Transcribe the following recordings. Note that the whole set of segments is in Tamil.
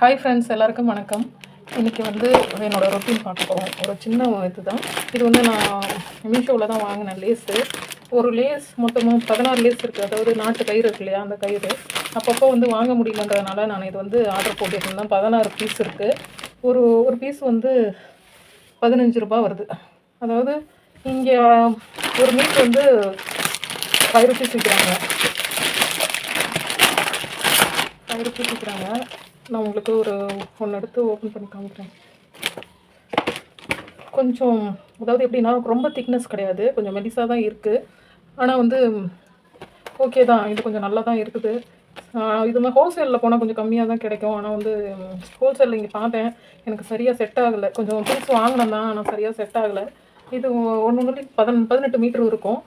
ஹாய் ஃப்ரெண்ட்ஸ் எல்லாருக்கும் வணக்கம். இன்றைக்கி வந்து என்னோடய ரொட்டீன் பார்க்க போகிறோம் ஒரு சின்ன இது தான் இது வந்து நான் மீஷோவில் தான் வாங்கினேன் லேஸு ஒரு லேஸ் மொத்தமாக பதினாறு லேஸ் இருக்குது அதாவது நாட்டு கயிறு இருக்கு இல்லையா அந்த கயிறு. அப்பப்போ வந்து வாங்க முடியலன்றதுனால நான் இது வந்து ஆர்டர் போட்டிருந்தேன். பதினாறு பீஸ் இருக்குது ஒரு ஒரு பீஸ் வந்து பதினஞ்சு ரூபாய் வருது. அதாவது இங்கே ஒரு மீட் வந்து ஃபைவ் ருபீஸ் விற்கிறாங்க ஃபைவ் ருபீஸ் விற்கிறாங்க நான் உங்களுக்கு ஒரு ஒன்று எடுத்து ஓப்பன் பண்ணி காமிக்கிறேன். கொஞ்சம் அதாவது எப்படின்னா ரொம்ப திக்னஸ் கிடையாது. கொஞ்சம் மெலிசாக தான் இருக்குது ஆனால் வந்து ஓகே தான். இது கொஞ்சம் நல்லா தான் இருக்குது. இது மாதிரி ஹோல்சேலில் போனால் கொஞ்சம் கம்மியாக தான் கிடைக்கும். ஆனால் வந்து ஹோல்சேலில் இங்கே பார்த்தேன். எனக்கு சரியாக செட் ஆகலை. கொஞ்சம் திங்ஸ் வாங்கினேன் தான் ஆனால் சரியாக செட் ஆகலை. இது ஒன்று ஒன்று பதன் பதினெட்டு மீட்ரு இருக்கும்.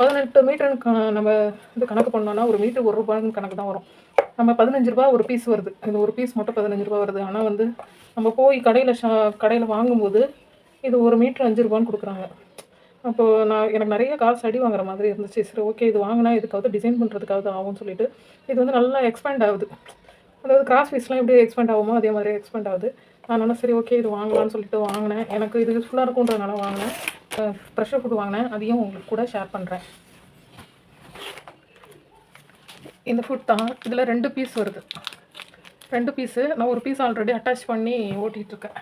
பதினெட்டு மீட்டருக்கு நம்ம இது கணக்கு பண்ணோன்னா ஒரு மீட்டர் ஒரு ரூபாய்னு கணக்கு தான் வரும். நம்ம பதினஞ்சு ரூபா ஒரு பீஸ் வருது. இது ஒரு பீஸ் மட்டும் பதினஞ்சு ரூபா வருது. ஆனால் வந்து நம்ம போய் கடையில் ஷா கடையில் வாங்கும்போது இது ஒரு மீட்ரு அஞ்சு ரூபான்னு கொடுக்குறாங்க. அப்போது நான் எனக்கு நிறைய காசு அடி வாங்குற மாதிரி இருந்துச்சு. சரி ஓகே இது வாங்கினா இதுக்காவது டிசைன் பண்ணுறதுக்காவது ஆகும்னு சொல்லிட்டு இது வந்து நல்லா எக்ஸ்பேண்ட் ஆகுது. அதாவது கிராஸ் பீஸ்லாம் எப்படி எக்ஸ்பேண்ட் ஆகுமோ அதே மாதிரி எக்ஸ்பேண்ட் ஆகுது. அதனால் சரி ஓகே இது வாங்கலாம்னு சொல்லிட்டு வாங்கினேன். எனக்கு இது யூஸ்ஃபுல்லாக இருக்குன்றதுனால வாங்கினேன். ப்ரெஷர் ஃபுட் வாங்கினேன். அதையும் உங்களுக்கு கூட ஷேர் பண்ணுறேன் இந்த ஃபுட் தான். இதில் ரெண்டு பீஸ் வருது. ரெண்டு பீஸு நான் ஒரு பீஸ் ஆல்ரெடி அட்டாச் பண்ணி ஓட்டிகிட்டு இருக்கேன்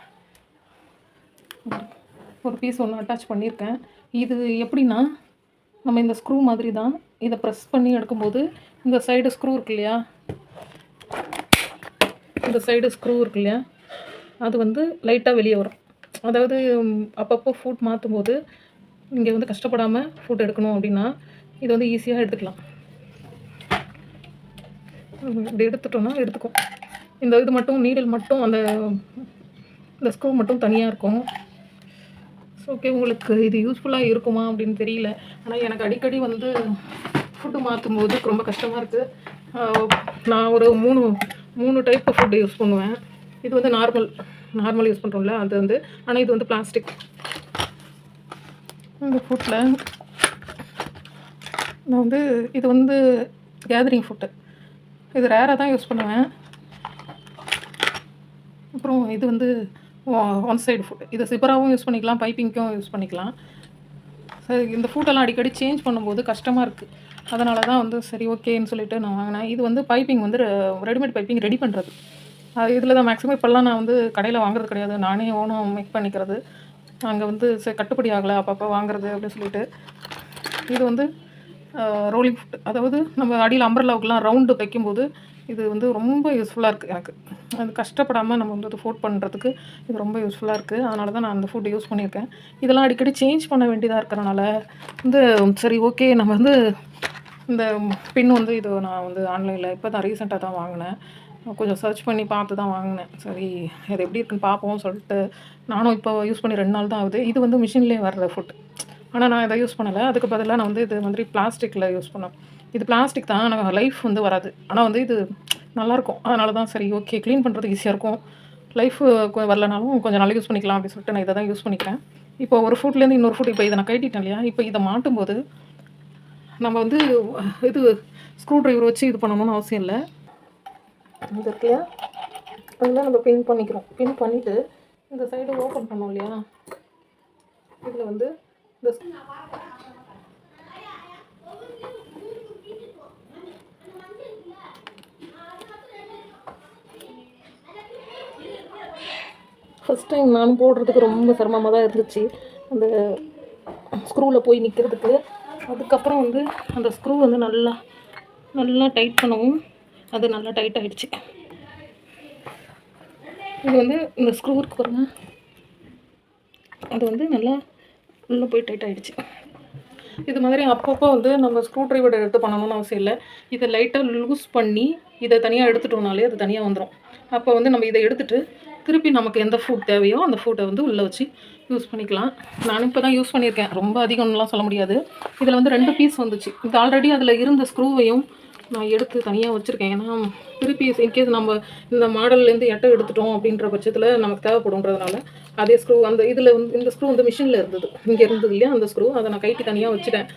ஒரு பீஸ் ஒன்று அட்டாச் பண்ணியிருக்கேன். இது எப்படின்னா நம்ம இந்த ஸ்க்ரூ மாதிரி தான் இதை ப்ரெஸ் பண்ணி எடுக்கும்போது இந்த சைடு ஸ்க்ரூ இருக்கு இல்லையா? இந்த சைடு ஸ்க்ரூ இருக்கு இல்லையா? அது வந்து லைட்டாக வெளியே வரும். அதாவது அப்பப்போ ஃபுட் மாற்றும் போது இங்கே வந்து கஷ்டப்படாமல் ஃபுட் எடுக்கணும் அப்படின்னா இது வந்து ஈஸியாக எடுத்துக்கலாம். இப்படி எடுத்துட்டோம்னா எடுத்துக்கும். இந்த இது மட்டும் நீடில் மட்டும் அந்த இந்த ஸ்க்ரூ மட்டும் தனியாக இருக்கும். ஸோ ஓகே உங்களுக்கு இது யூஸ்ஃபுல்லாக இருக்குமா அப்படின்னு தெரியல. ஆனால் எனக்கு அடிக்கடி வந்து ஃபுட்டு மாற்றும் போது ரொம்ப கஷ்டமாக இருக்குது நான் ஒரு மூணு மூணு டைப் ஃபுட்டு யூஸ் பண்ணுவேன். இது வந்து நார்மல் நார்மல் யூஸ் பண்ணுறோம்ல அது வந்து ஆனால் இது வந்து பிளாஸ்டிக் இந்த ஃபுட்டில் நான் வந்து இது வந்து கேதரிங் ஃபுட்டு இது ரேராக தான் யூஸ் பண்ணுவேன். அப்புறம் இது வந்து ஒன் சைடு ஃபுட் இதை சிப்பராகவும் யூஸ் பண்ணிக்கலாம் பைப்பிங்க்கும் யூஸ் பண்ணிக்கலாம். சரி இந்த ஃபுட்டெல்லாம் அடிக்கடி சேஞ்ச் பண்ணும்போது கஷ்டமாக இருக்குது அதனால தான் வந்து சரி ஓகேன்னு சொல்லிட்டு நான் வாங்கினேன். இது வந்து பைப்பிங் வந்து ரெடிமேட் பைப்பிங் ரெடி பண்ணுறது அது இதில் தான் மேக்ஸிமம் இப்போல்லாம் நான் வந்து கடையில் வாங்குறது கிடையாது. நானே ஓனும் மேக் பண்ணிக்கிறது. அங்கே வந்து சரி கட்டுப்படி ஆகலை. அப்பப்போ வாங்குறது அப்படின்னு சொல்லிட்டு. இது வந்து ரோலிங் ஃபுட் அதாவது நம்ம அடியில் அம்பர்லாவுக்குலாம் ரவுண்டு தைக்கும்போது இது வந்து ரொம்ப யூஸ்ஃபுல்லாக இருக்குது எனக்கு. அது கஷ்டப்படாமல் நம்ம வந்து ஃபுட் பண்ணுறதுக்கு இது ரொம்ப யூஸ்ஃபுல்லாக இருக்குது அதனால தான் நான் அந்த ஃபுட் யூஸ் பண்ணியிருக்கேன். இதெல்லாம் அடிக்கடி சேஞ்ச் பண்ண வேண்டியதாக இருக்கிறனால வந்து சரி ஓகே நம்ம வந்து இந்த பின் வந்து இது நான் வந்து ஆன்லைனில் இப்போ தான் ரீசெண்டாக தான் வாங்கினேன். கொஞ்சம் சர்ச் பண்ணி பார்த்து தான் வாங்கினேன். சரி அது எப்படி இருக்குன்னு பார்ப்போம் சொல்லிட்டு நானும் இப்போ யூஸ் பண்ணி ரெண்டு நாள் தான் ஆகுது. இது வந்து மிஷின்லேயே வர்ற ஃபுட் ஆனால் நான் இதை யூஸ் பண்ணலை. அதுக்கு பதிலாக நான் வந்து இது மாதிரி பிளாஸ்டிக்கில் யூஸ் பண்ணேன் இது பிளாஸ்டிக் தான் ஆனால் லைஃப் வந்து வராது. ஆனால் வந்து இது நல்லாயிருக்கும் அதனால தான் சரி ஓகே க்ளீன் பண்ணுறது ஈஸியாக இருக்கும். லைஃப் வரலனாலும் கொஞ்சம் நாள் யூஸ் பண்ணிக்கலாம் அப்படின்னு சொல்லிட்டு நான் இதை தான் யூஸ் பண்ணிக்கிறேன். இப்போ ஒரு ஃபுட்லேருந்து இன்னொரு ஃபுட் இப்போ இதை நான் கட்டிட்டேன் இல்லையா? இப்போ இதை மாட்டும்போது நம்ம வந்து இது ஸ்க்ரூ ட்ரைவர் வச்சு இது பண்ணணும்னு அவசியம் இல்லை. இது இருக்கு இல்லையா? அதில் நம்ம பின் பண்ணிக்கிறோம். பின் பண்ணிவிட்டு இந்த சைடு ஓப்பன் பண்ணோம் இல்லையா? இதில் வந்து ஃபஸ்ட் டைம் நானும் போடுறதுக்கு ரொம்ப சிரமமாக தான் இருந்துச்சு. அந்த ஸ்க்ரூவில் போய் நிற்கிறதுக்கு அதுக்கப்புறம் வந்து அந்த ஸ்க்ரூ வந்து நல்லா நல்லா டைட் பண்ணவும் அது நல்லா டைட் ஆகிடுச்சு இது வந்து இந்த ஸ்க்ரூ இருக்கு பாருங்கள் அது வந்து நல்லா உள்ளே போய் டைட் ஆகிடுச்சு இது மாதிரி அப்பப்போ வந்து நம்ம ஸ்க்ரூ ட்ரைவர் எடுத்து பண்ணணும்னு அவசியம் இல்லை. இதை லைட்டாக லூஸ் பண்ணி இதை தனியாக எடுத்துட்டோம்னாலே அது தனியாக வந்துடும் அப்போ வந்து நம்ம இதை எடுத்துகிட்டு திருப்பி நமக்கு எந்த ஃபுட் தேவையோ அந்த ஃபுட்டை வந்து உள்ளே வச்சு யூஸ் பண்ணிக்கலாம். நானும் இப்போ தான் யூஸ் பண்ணியிருக்கேன். ரொம்ப அதிகம்லாம் சொல்ல முடியாது. இதில் வந்து ரெண்டு பீஸ் வந்துச்சு. இது ஆல்ரெடி அதில் இருந்த ஸ்க்ரூவையும் நான் எடுத்து தனியாக வச்சுருக்கேன். ஏன்னா திருப்பி இன்கேஸ் நம்ம இந்த மாடல்லேருந்து எட்டை எடுத்துட்டோம் அப்படின்ற பட்சத்தில் நமக்கு தேவைப்படுன்றதுனால அதே ஸ்க்ரூ அந்த இதில் வந்து இந்த ஸ்க்ரூ வந்து மிஷினில் இருந்தது. இங்கே இருந்தது இல்லையா அந்த ஸ்க்ரூ அதை நான் கைட்டி தனியாக வச்சுட்டேன்.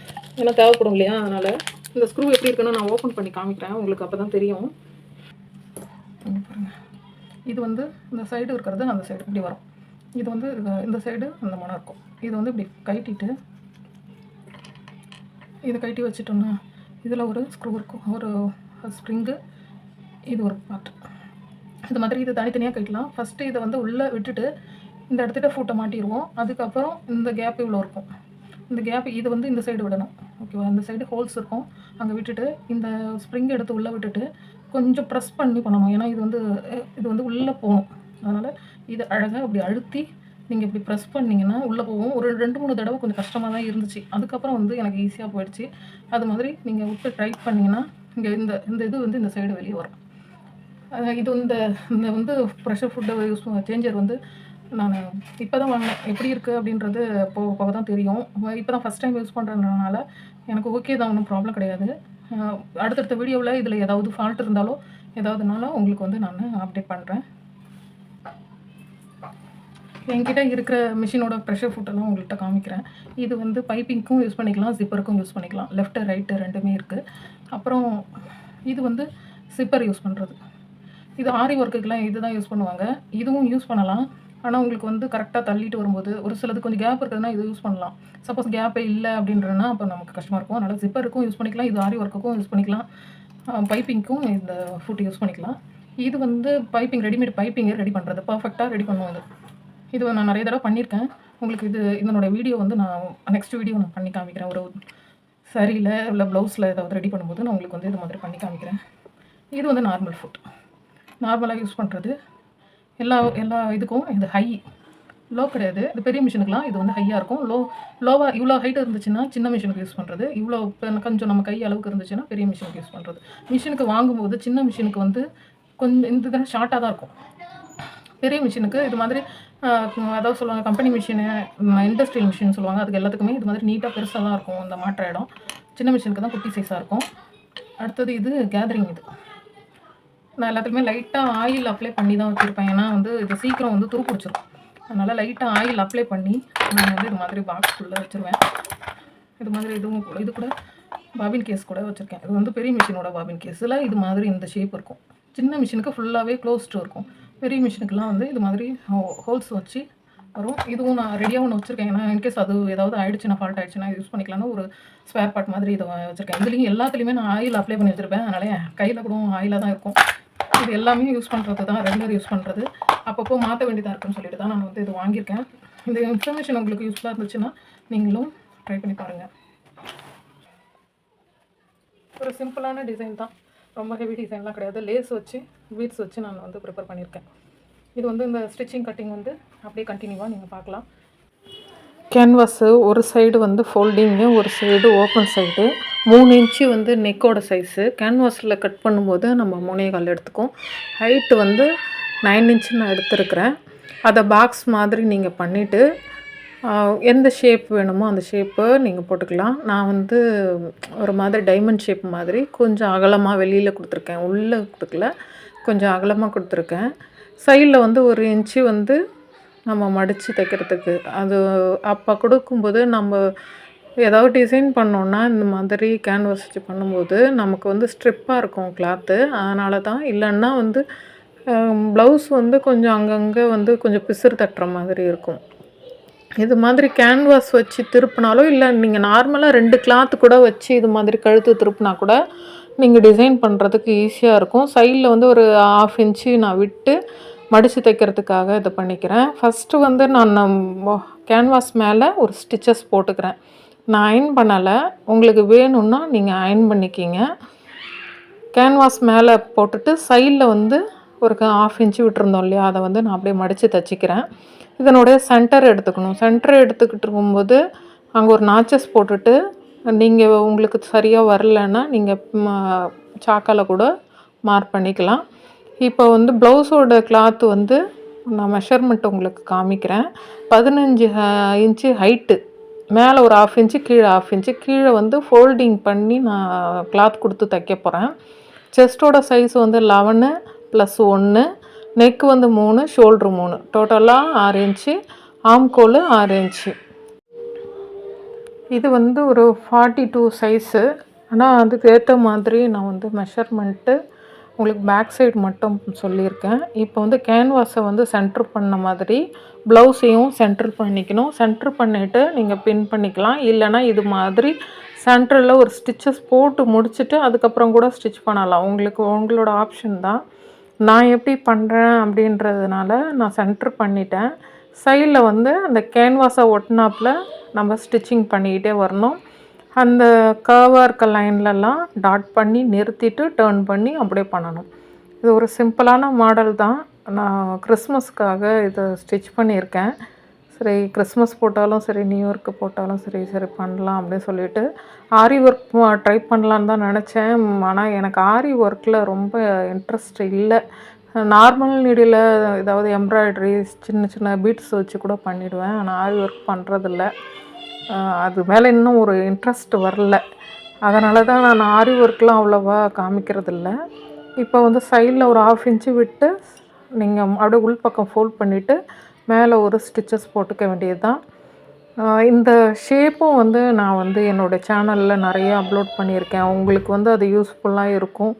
ஏன்னா தேவைப்படும் இல்லையா அதனால். இந்த ஸ்க்ரூ எப்படி இருக்குன்னு நான் ஓப்பன் பண்ணி காமிக்கிறேன். உங்களுக்கு அப்போ தான் தெரியும் இது வந்து இந்த சைடு இருக்கிறது அந்த சைடு இப்படி வரும். இது வந்து இந்த சைடு அந்த மனம் இருக்கும். இது வந்து இப்படி கழட்டிட்டு இதை கட்டி வச்சுட்டோன்னா இதில் ஒரு ஸ்க்ரூ இருக்கும். ஒரு ஸ்ப்ரிங்கு இது ஒரு பார்ட் இது மாதிரி இது தனித்தனியாக கட்டலாம் ஃபஸ்ட்டு இதை வந்து உள்ளே விட்டுட்டு இந்த இடத்துல ஃபூட்டை மாட்டிடுவோம். அதுக்கப்புறம் இந்த கேப் இவ்வளோ இருக்கும். இந்த கேப் இது வந்து இந்த சைடு விடணும். ஓகேவா இந்த சைடு ஹோல்ஸ் இருக்கும். அங்கே விட்டுட்டு இந்த ஸ்ப்ரிங் எடுத்து உள்ளே விட்டுட்டு கொஞ்சம் ப்ரெஸ் பண்ணி பண்ணணும். ஏன்னா இது வந்து இது வந்து உள்ளே போகணும். அதனால் இது அழகாக இப்படி அழுத்தி நீங்கள் இப்படி ப்ரெஸ் பண்ணிங்கன்னா உள்ளே போகும். ஒரு ரெண்டு மூணு தடவை கொஞ்சம் கஷ்டமாக தான் இருந்துச்சு. அதுக்கப்புறம் வந்து எனக்கு ஈஸியாக போயிடுச்சு. அது மாதிரி நீங்கள் விட்டு ட்ரை பண்ணிங்கன்னா இங்கே இந்த இந்த இது வந்து இந்த சைடு வெளியே வரும். இது இந்த இந்த வந்து ப்ரெஷர் ஃபுட்டை யூஸ் சேஞ்சர் வந்து நான் இப்போ தான் வாங்கினேன். எப்படி இருக்குது அப்படின்றது போக போக தான் தெரியும். இப்போ தான் ஃபஸ்ட் டைம் யூஸ் பண்ணுறதுனால எனக்கு ஓகே தான். ஒன்றும் ப்ராப்ளம் கிடையாது. அடுத்தடுத்த வீடியோவில் இதில் ஏதாவது ஃபால்ட் இருந்தாலோ ஏதாவதுனால உங்களுக்கு வந்து நான் அப்டேட் பண்ணுறேன் என்கிட்ட இருக்கிற மிஷினோட ப்ரெஷர் ஃபுட்டெல்லாம் உங்கள்கிட்ட காமிக்கிறேன். இது வந்து பைப்பிங்க்கும் யூஸ் பண்ணிக்கலாம் ஜிப்பருக்கும் யூஸ் பண்ணிக்கலாம். லெஃப்ட்டு ரைட்டு ரெண்டுமே இருக்குது அப்புறம் இது வந்து சிப்பர் யூஸ் பண்ணுறது இது ஆரி ஒர்க்குக்கெலாம் இது தான் யூஸ் பண்ணுவாங்க. இதுவும் யூஸ் பண்ணலாம். ஆனால் உங்களுக்கு வந்து கரெக்டாக தள்ளிட்டு வரும்போது ஒரு சிலது கொஞ்சம் கேப் இருக்குதுன்னா இது யூஸ் பண்ணலாம். சப்போஸ் கேப்பே இல்லை அப்படின்றனா அப்போ நமக்கு கஷ்டமாக இருக்கும். அதனால் ஜிப்பருக்கும் யூஸ் பண்ணிக்கலாம். இது ஆரி ஒர்க்குக்கும் யூஸ் பண்ணிக்கலாம். பைப்பிங்க்கும் இந்த ஃபுட் யூஸ் பண்ணிக்கலாம். இது வந்து பைப்பிங் ரெடிமேட் பைப்பிங்கே ரெடி பண்ணுறது பர்ஃபெக்டாக ரெடி பண்ணுவோம் இது. இது நான் நிறைய தடவை பண்ணியிருக்கேன். உங்களுக்கு இது இதனோட வீடியோ வந்து நான் நெக்ஸ்ட் வீடியோ நான் பண்ணி காமிக்கிறேன். ஒரு சரியில் இல்லை ப்ளவுஸில் ஏதாவது ரெடி பண்ணும்போது நான் உங்களுக்கு வந்து இது மாதிரி பண்ணி காமிக்கிறேன். இது வந்து நார்மல் ஃபுட் நார்மலாக யூஸ் பண்ணுறது எல்லா எல்லா இதுக்கும் இது ஹை லோ கிடையாது. இது பெரிய மிஷினுக்குலாம் இது வந்து ஹையாக இருக்கும். லோ லோவாக இவ்வளோ ஹைட் இருந்துச்சுன்னா சின்ன மிஷினுக்கு யூஸ் பண்ணுறது இவ்வளோ இப்போ கொஞ்சம் நம்ம கை அளவுக்கு இருந்துச்சுன்னா பெரிய மிஷினுக்கு யூஸ் பண்ணுறது மிஷினுக்கு வாங்கும்போது சின்ன மிஷினுக்கு வந்து கொஞ்சம் இந்த இதெல்லாம் ஷார்ட்டாக தான் இருக்கும். பெரிய மிஷினுக்கு இது மாதிரி அதாவது சொல்லுவாங்க கம்பெனி மிஷினு இண்டஸ்ட்ரியல் மிஷின் சொல்லுவாங்க. அதுக்கு எல்லாத்துக்குமே இது மாதிரி நீட்டாக பெருசாக தான் இருக்கும் இந்த மாற்ற இடம். சின்ன மிஷினுக்கு தான் குட்டி சைஸாக இருக்கும். அடுத்தது இது கேதரிங் இது. நான் எல்லாத்துக்குமே லைட்டாக ஆயில் அப்ளை பண்ணி தான் வச்சுருப்பேன். ஏன்னா வந்து இது சீக்கிரம் வந்து துருப்பிடிச்சிடும் அதனால் லைட்டாக ஆயில் அப்ளை பண்ணி நான் வந்து இது மாதிரி பாக்ஸ்குள்ளே வச்சுருவேன். இது மாதிரி இதுவும் கூட இது கூட பாபின் கேஸ் கூட வச்சுருக்கேன். இது வந்து பெரிய மிஷினோட பாபின் கேஸில் இது மாதிரி இந்த ஷேப் இருக்கும். சின்ன மிஷினுக்கு ஃபுல்லாகவே க்ளோஸ்டு இருக்கும். பெரிய மிஷினுக்குலாம் வந்து இது மாதிரி ஹோல்ஸ் வச்சு வரும். இதுவும் நான் ரெடியாக ஒன்று வச்சுருக்கேன். ஏன்னா இன்கேஸ் அது ஏதாவது ஆயிடுச்சுன்னா ஃபால்ட் ஆயிடுச்சுன்னா யூஸ் பண்ணிக்கலாம்னு ஒரு ஸ்பேர் பார்ட் மாதிரி இதை வச்சுருக்கேன். இதுலேயும் எல்லாத்துலேயுமே நான் ஆயில் அப்ளை பண்ணி வச்சுருப்பேன். அதனால கையில் கூட ஆயிலாக தான் இருக்கும். இது எல்லாமே யூஸ் பண்ணுறது தான். ரெகுலர் யூஸ் பண்ணுறது அப்பப்போ மாற்ற வேண்டியதாக இருக்குன்னு சொல்லிட்டு தான் நான் வந்து இது வாங்கியிருக்கேன். இந்த இன்ஃபர்மேஷன் உங்களுக்கு யூஸ்ஃபுல்லாக இருந்துச்சுன்னா நீங்களும் ட்ரை பண்ணி பாருங்கள் ஒரு சிம்பிளான டிசைன் தான். ரொம்ப ஹெவி டிசைன்லாம் கிடையாது. லேஸ் வச்சு பீட்ஸ் வச்சு நான் வந்து ப்ரிப்பேர் பண்ணியிருக்கேன். இது வந்து இந்த ஸ்டிச்சிங் கட்டிங் வந்து அப்படியே கண்டினியூவாக நீங்கள் பார்க்கலாம். கேன்வாஸு ஒரு சைடு வந்து ஃபோல்டிங்கு ஒரு சைடு ஓப்பன் சைடு மூணு இன்ச்சு வந்து நெக்கோட சைஸு கேன்வாஸில் கட் பண்ணும்போது நம்ம மூணே கால் எடுத்துக்கும் ஹைட்டு வந்து நைன் இன்ச்சு நான் எடுத்துருக்கிறேன். அதை பாக்ஸ் மாதிரி நீங்கள் பண்ணிவிட்டு எந்த ஷேப் வேணுமோ அந்த ஷேப்பு நீங்கள் போட்டுக்கலாம். நான் வந்து ஒரு மாதிரி டைமண்ட் ஷேப் மாதிரி கொஞ்சம் அகலமாக வெளியில் கொடுத்துருக்கேன். உள்ளே கொடுக்கல கொஞ்சம் அகலமாக கொடுத்துருக்கேன். சைடில் வந்து ஒரு இன்ச்சு வந்து நம்ம மடித்து தைக்கிறதுக்கு. அது அப்போ கொடுக்கும்போது நம்ம ஏதாவது டிசைன் பண்ணோன்னா இந்த மாதிரி கேன்வாஸ் வச்சு பண்ணும்போது நமக்கு வந்து ஸ்ட்ரிப்பாக இருக்கும் கிளாத்து அதனால தான் இல்லைன்னா வந்து ப்ளவுஸ் வந்து கொஞ்சம் அங்கங்கே வந்து கொஞ்சம் பிசுறு தட்டுற மாதிரி இருக்கும். இது மாதிரி கேன்வாஸ் வச்சு திருப்பினாலும் இல்லை நீங்கள் நார்மலாக ரெண்டு கிளாத் கூட வச்சு இது மாதிரி கழுத்து திருப்பினா கூட நீங்கள் டிசைன் பண்ணுறதுக்கு ஈஸியாக இருக்கும். சைடில் வந்து ஒரு ஆஃப் இன்ச்சு நான் விட்டு மடித்து தைக்கிறதுக்காக இதை பண்ணிக்கிறேன். ஃபஸ்ட்டு வந்து நான் கேன்வாஸ் மேலே ஒரு ஸ்டிச்சஸ் போட்டுக்கிறேன். நான் அயன் பண்ணலை. உங்களுக்கு வேணும்னா நீங்கள் அயன் பண்ணிக்கிங்க. கேன்வாஸ் மேலே போட்டுட்டு சைடில் வந்து ஒரு ஆஃப் இன்ச்சு விட்டுருந்தோம் இல்லையா? அதை வந்து நான் அப்படியே மடித்து தைச்சிக்கிறேன். இதனுடைய சென்டர் எடுத்துக்கணும். சென்டர் எடுத்துக்கிட்டு இருக்கும்போது அங்கே ஒரு நாச்சஸ் போட்டுட்டு நீங்கள் உங்களுக்கு சரியாக வரலன்னா நீங்கள் சாக்கால் கூட மார்க் பண்ணிக்கலாம். இப்போ வந்து ப்ளவுஸோட கிளாத்து வந்து நான் மெஷர்மெண்ட் உங்களுக்கு காமிக்கிறேன். பதினஞ்சு இன்ச்சு ஹைட்டு மேலே ஒரு ஆஃப் இன்ச்சு கீழே ஆஃப் இன்ச்சு கீழே வந்து ஃபோல்டிங் பண்ணி நான் கிளாத் கொடுத்து தைக்க போகிறேன் செஸ்ட்டோட சைஸ் வந்து லெவனு ப்ளஸ் ஒன்று நெக் வந்து மூணு ஷோல்ட்ரு மூணு. டோட்டலாக ஆறு இன்ச்சு ஆம்கோல் ஆறு இன்ச்சு இது வந்து ஒரு ஃபார்ட்டி டூ சைஸு ஆனால் அதுக்கு ஏற்ற மாதிரி நான் வந்து மெஷர்மெண்ட்டு உங்களுக்கு பேக் சைடு மட்டும் சொல்லியிருக்கேன். இப்போ வந்து கேன்வாஸை வந்து சென்ட்ரு பண்ண மாதிரி ப்ளவுஸையும் சென்ட்ரு பண்ணிக்கணும். சென்ட்ரு பண்ணிவிட்டு நீங்கள் பின் பண்ணிக்கலாம். இல்லைனா இது மாதிரி சென்டரில் ஒரு ஸ்டிச்சஸ் போட்டு முடிச்சுட்டு அதுக்கப்புறம் கூட ஸ்டிச் பண்ணலாம். உங்களுக்கு உங்களோட ஆப்ஷன் தான். நான் எப்படி பண்ணுறேன் அப்படின்றதுனால நான் சென்டர் பண்ணிட்டேன். சைடில் வந்து அந்த கேன்வாஸை ஒட்டினாப்பில் நம்ம ஸ்டிச்சிங் பண்ணிக்கிட்டே வரணும். அந்த கர்வாக இருக்க லைன்லலாம் டாட் பண்ணி நிறுத்திட்டு டேர்ன் பண்ணி அப்படியே பண்ணணும். இது ஒரு சிம்பிளான மாடல் தான். நான் கிறிஸ்மஸ்க்காக இதை ஸ்டிச் பண்ணியிருக்கேன். சரி கிறிஸ்மஸ் போட்டாலும் சரி நியூ இயர்க்கு போட்டாலும் சரி சரி பண்ணலாம் அப்படின்னு சொல்லிட்டு ஆரி ஒர்க் ட்ரை பண்ணலான்னு தான் நினச்சேன். ஆனால் எனக்கு ஆரி ஒர்க்கில் ரொம்ப இன்ட்ரெஸ்ட் இல்லை. நார்மல் நீடியில் ஏதாவது எம்ப்ராய்டரி சின்ன சின்ன பீட்ஸ் வச்சு கூட பண்ணிவிடுவேன் ஆனால் ஆரி ஒர்க் பண்ணுறதில்ல அது மேலே இன்னும் ஒரு இன்ட்ரெஸ்ட் வரல. அதனால தான் நான் ஆரி ஒர்க்லாம் அவ்வளோவா காமிக்கிறதில்ல. இப்போ வந்து சைடில் ஒரு ஆஃப் இன்ச்சு விட்டு நீங்கள் அப்படியே உள் பக்கம் ஃபோல்ட் பண்ணிவிட்டு மேலே ஒரு ஸ்டிச்சஸ் போட்டுக்க வேண்டியது தான் இந்த ஷேப்பும் வந்து நான் வந்து என்னோடய சேனலில் நிறைய அப்லோட் பண்ணியிருக்கேன். உங்களுக்கு வந்து அது யூஸ்ஃபுல்லாக இருக்கும்.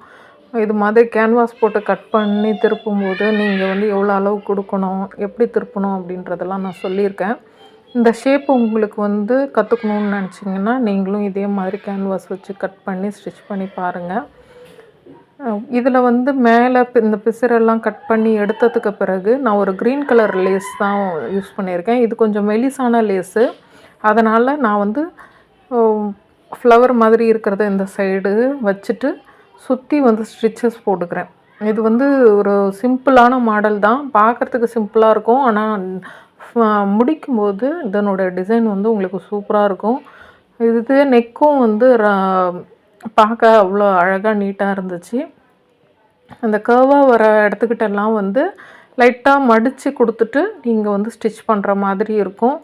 இது மாதிரி கேன்வாஸ் போட்டு கட் பண்ணி திருப்பும்போது நீங்கள் வந்து எவ்வளோ அளவு கொடுக்கணும் எப்படி திருப்பணும் அப்படின்றதெல்லாம் நான் சொல்லியிருக்கேன். இந்த ஷேப் உங்களுக்கு வந்து கற்றுக்கணுன்னு நினச்சிங்கன்னா நீங்களும் இதே மாதிரி கேன்வாஸ் வச்சு கட் பண்ணி ஸ்டிச் பண்ணி பாருங்கள் இதில் வந்து மேலே இந்த பிசிறெல்லாம் கட் பண்ணி எடுத்ததுக்கு பிறகு நான் ஒரு க்ரீன் கலர் லேஸ் தான் யூஸ் பண்ணியிருக்கேன். இது கொஞ்சம் மெலிசான லேஸு. அதனால் நான் வந்து ஃப்ளவர் மாதிரி இருக்கிறத இந்த சைடு வச்சுட்டு சுற்றி வந்து ஸ்டிச்சஸ் போட்டுக்கிறேன். இது வந்து ஒரு சிம்பிளான மாடல் தான். பார்க்குறதுக்கு சிம்பிளாக இருக்கும். ஆனால் முடிக்கும்போது இதனோட டிசைன் வந்து உங்களுக்கு சூப்பராக இருக்கும். இது நெக்கும் வந்து பார்க்க அவ்வளோ அழகாக நீட்டாக இருந்துச்சு. அந்த கர்வாக வர இடத்துக்கிட்டெல்லாம் வந்து லைட்டாக மடித்து கொடுத்துட்டு நீங்கள் வந்து ஸ்டிச் பண்ணுற மாதிரி இருக்கும்.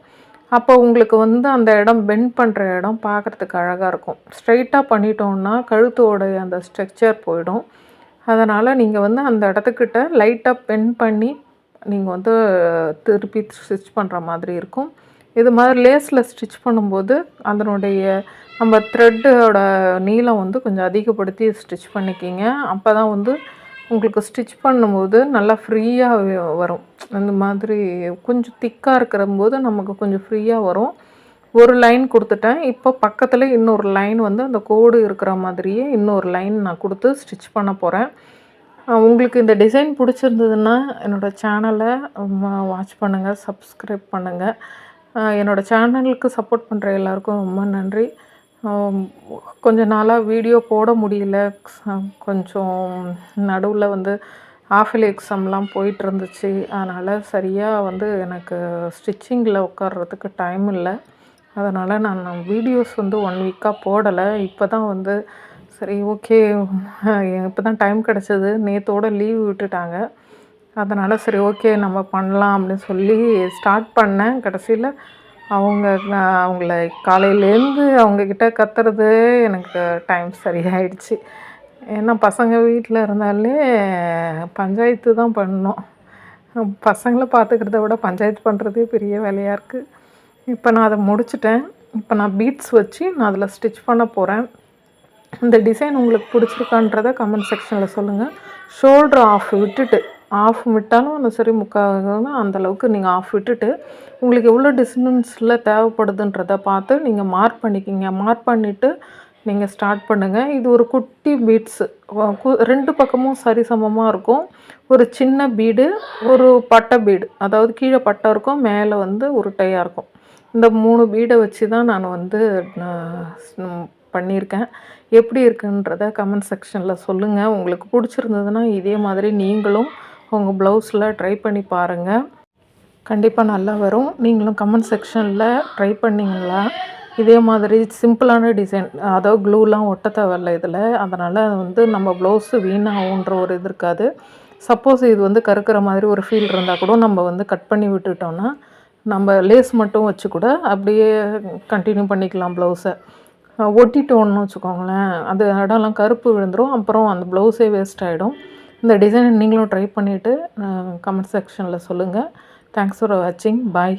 அப்போ உங்களுக்கு வந்து அந்த இடம் பெண்ட் பண்ணுற இடம் பார்க்குறதுக்கு அழகாக இருக்கும். ஸ்ட்ரைட்டாக பண்ணிட்டோம்னா கழுத்தோடைய அந்த ஸ்ட்ரக்சர் போயிடும். அதனால் நீங்கள் வந்து அந்த இடத்துக்கிட்ட லைட்டாக பெண்ட் பண்ணி நீங்கள் வந்து திருப்பி ஸ்டிச் பண்ணுற மாதிரி இருக்கும். இது மாதிரி லேஸில் ஸ்டிச் பண்ணும்போது அதனுடைய நம்ம த்ரெட்டோட நீளம் வந்து கொஞ்சம் அதிகப்படுத்தி ஸ்டிச் பண்ணிக்கிங்க. அப்போ தான் வந்து உங்களுக்கு ஸ்டிச் பண்ணும்போது நல்லா ஃப்ரீயாக வரும். அந்த மாதிரி கொஞ்சம் திக்காக இருக்கிறம்போது நமக்கு கொஞ்சம் ஃப்ரீயாக வரும். ஒரு லைன் கொடுத்துட்டேன். இப்போ பக்கத்தில் இன்னொரு லைன் வந்து அந்த கோடு இருக்கிற மாதிரியே இன்னொரு லைன் நான் கொடுத்து ஸ்டிச் பண்ண போகிறேன் உங்களுக்கு இந்த டிசைன் பிடிச்சிருந்ததுன்னா என்னோடய சேனலை வாட்ச் பண்ணுங்கள் சப்ஸ்கிரைப் பண்ணுங்கள் என்னோடய சேனலுக்கு சப்போர்ட் பண்ணுற எல்லாருக்கும் ரொம்ப நன்றி. கொஞ்ச நாளாக வீடியோ போட முடியல. கொஞ்சம் நடுவில் வந்து ஆஃபில் எக்ஸாம்லாம் போயிட்டுருந்துச்சு. அதனால் சரியாக வந்து எனக்கு ஸ்டிச்சிங்கில் உட்கார்றதுக்கு டைம் இல்லை. அதனால் நான் வீடியோஸ் வந்து ஒன் வீக்காக போடலை. இப்போ தான் வந்து சரி ஓகே இப்போ தான் டைம் கிடச்சிது. நேற்றோட லீவ் விட்டுட்டாங்க. அதனால் சரி ஓகே நம்ம பண்ணலாம் அப்படின்னு சொல்லி ஸ்டார்ட் பண்ணேன். கடைசியில் அவங்க அவங்கள காலையிலேருந்து அவங்கக்கிட்ட கத்துறது எனக்கு டைம் சரியாயிடுச்சு. ஏன்னா பசங்க வீட்டில் இருந்தாலே பஞ்சாயத்து தான் பண்ணோம். பசங்களை பார்த்துக்கிறத விட பஞ்சாயத்து பண்ணுறதே பெரிய வேலையாக இருக்குது இப்போ நான் அதை முடிச்சிட்டேன். இப்போ நான் பீட்ஸ் வச்சு நான் அதில் ஸ்டிச் பண்ண போகிறேன் இந்த டிசைன் உங்களுக்கு பிடிச்சிருக்கான்றத கமெண்ட் செக்ஷனில் சொல்லுங்கள் ஷோல்ட்ரு ஆஃப் விட்டுட்டு ஆஃப் விட்டாலும் அந்த சரி முக்கால் அந்தளவுக்கு நீங்கள் ஆஃப் விட்டுட்டு உங்களுக்கு எவ்வளோ டிஸ்டன்ஸில் தேவைப்படுதுன்றதை பார்த்து நீங்கள் மார்க் பண்ணிக்கிங்க. மார்க் பண்ணிவிட்டு நீங்கள் ஸ்டார்ட் பண்ணுங்கள் இது ஒரு குட்டி பீட்ஸு ரெண்டு பக்கமும் சரிசமமாக இருக்கும். ஒரு சின்ன பீடு ஒரு பட்டை பீடு அதாவது கீழே பட்டை இருக்கும் மேலே வந்து உருட்டையாக இருக்கும். இந்த மூணு பீடை வச்சு தான் நான் வந்து பண்ணியிருக்கேன். எப்படி இருக்குன்றத கமெண்ட் செக்ஷனில் சொல்லுங்கள் உங்களுக்கு பிடிச்சிருந்ததுன்னா இதே மாதிரி நீங்களும் உங்கள் ப்ளவுஸில் ட்ரை பண்ணி பாருங்கள் கண்டிப்பாக நல்லா வரும். நீங்களும் கமெண்ட் செக்ஷனில் ட்ரை பண்ணிங்களா? இதே மாதிரி சிம்பிளான டிசைன் அதாவது க்ளூலாம் ஒட்ட தேவையில்ல இதில். அதனால் வந்து நம்ம ப்ளவுஸு வீணாகுன்ற ஒரு இது இருக்காது. சப்போஸ் இது வந்து கருக்கிற மாதிரி ஒரு ஃபீல் இருந்தால் கூட நம்ம வந்து கட் பண்ணி விட்டுட்டோம்னா நம்ம லேஸ் மட்டும் வச்சு கூட அப்படியே கண்டினியூ பண்ணிக்கலாம் ப்ளவுஸை ஒட்டிட்டோன்னு வச்சுக்கோங்களேன். அது இடம்லாம் கருப்பு விழுந்துடும் அப்புறம் அந்த ப்ளவுஸே வேஸ்ட் ஆகிடும் இந்த டிசைனை நீங்களும் ட்ரை பண்ணிவிட்டு கமெண்ட் செக்ஷனில் சொல்லுங்கள் தேங்க்ஸ் ஃபார் வாட்சிங் பாய்